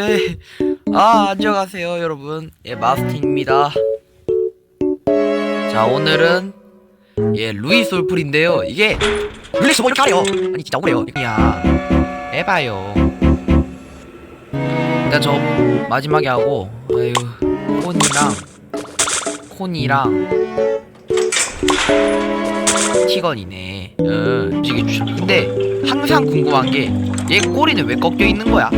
아, 아, 안녕하세요, 여러분. 예, 마스틴입니다. 자, 오늘은 예, 루이 솔풀인데요. 이게 릴렉스 뭐 이렇게 하래요. 아니, 진짜 억울해요. 그냥 해봐요. 일단 저 마지막에 하고, 아유, 콘이랑 콘이랑 티건이네. 어, 이게 주- 근데 항상 궁금한 게 얘 꼬리는 왜 꺾여 있는 거야?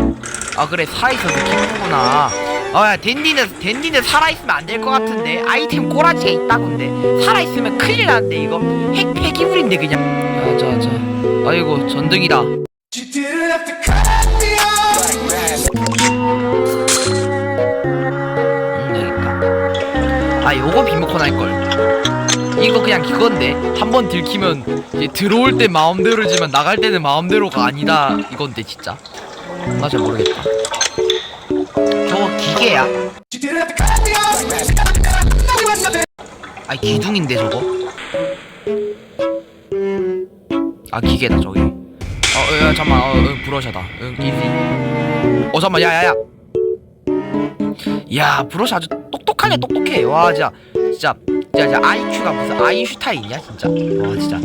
아 그래 살아있어서 기쁘구나. 어야 댄디는 댄디는 살아있으면 안 될 것 같은데 아이템 꼬라지가 있다던데 살아있으면 큰일 나는데 이거 핵 폐기물인데 그냥. 자자자. 아이고 전등이다. 음 있다. 아 요거 비모컨 할 걸. 이거 그냥 그건데 한번 들키면 이제 들어올 때 마음대로지만 나갈 때는 마음대로가 아니다 이건데 진짜. 나 잘 모르겠다. 저거 기계야? 아 기둥인데 저거? 아 기계다 저기. 어, 어, 야, 잠만, 어, 응, 브러셔다. 응, 이지. 어, 잠만, 야, 야, 야. 야, 브러셔 아주 똑똑하네, 똑똑해. 와, 진짜, 진짜, 진짜, 진짜 아이큐가 무슨 아인슈타인이야, 진짜. 와, 진짜.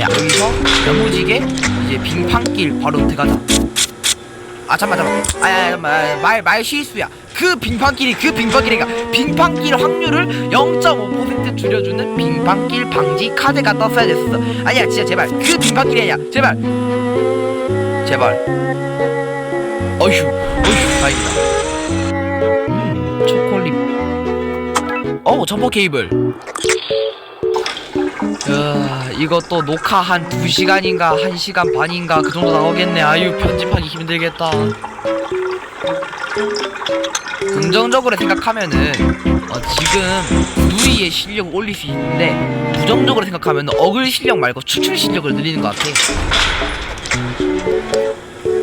야, 여기서 야무지게 이제 빙판길 바로 들어가자. 아, 잠만, 잠만. 아, 야, 야, 잠만, 아, 말, 말 실수야. 그 빙판길이 그 빙판길이가 빙판길 확률을 0.5% 줄여주는 빙판길 방지 카드가 떴어야 됐어. 아니야, 진짜 제발 그 빙판길이 아니야, 제발, 제발. 어휴, 어휴, 다행이다. 음, 초콜릿. 어우, 점퍼 케이블. 야, 이것도 녹화 한 2시간인가 1시간 반인가 그 정도 나오겠네. 아유, 편집하기 힘들겠다. 긍정적으로 생각하면은 어, 지금 누이의 실력을 올릴 수 있는데 부정적으로 생각하면 어글 실력 말고 추출 실력을 늘리는 것 같아.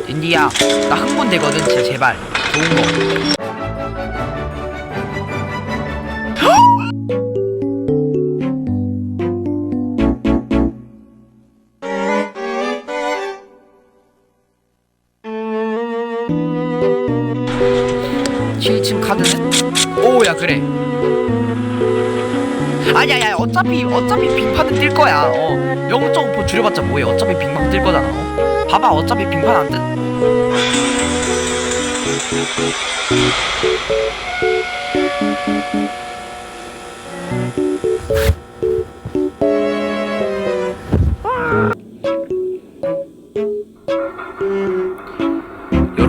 인디야, 나 흥분되거든, 진짜 제발 좋은 거. 칠층 카드는? 오야 그래 아니야 야 어차피 어차피 빙판은 뜰 거야 어 0.5% 줄여봤자 뭐해 어차피 빙판 뜰 거잖아 어? 봐봐 어차피 빙판 안 뜬.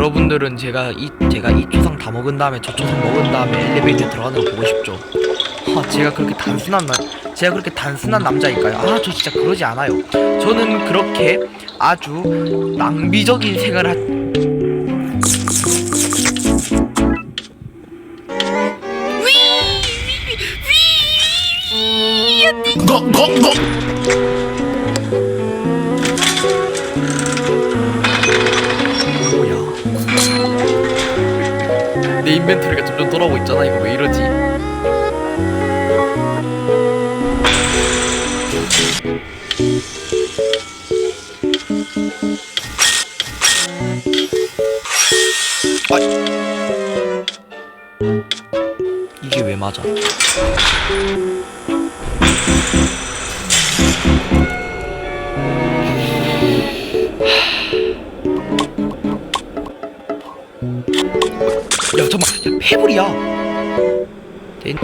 여러분들은 제가 이 제가 이 초상 다 먹은 다음에 저 초상 먹은 다음에 엘리베이터 들어가는 거 보고 싶죠? 하, 제가 그렇게 단순한 남 제가 그렇게 단순한 남자일까요? 아, 저 진짜 그러지 않아요. 저는 그렇게 아주 낭비적인 생활을 하... 인벤토리가 점점 돌아오고 있잖아. 이거 왜 이러지? 아. 이게 왜 맞아? 야 잠깐 야 패블이야. 된...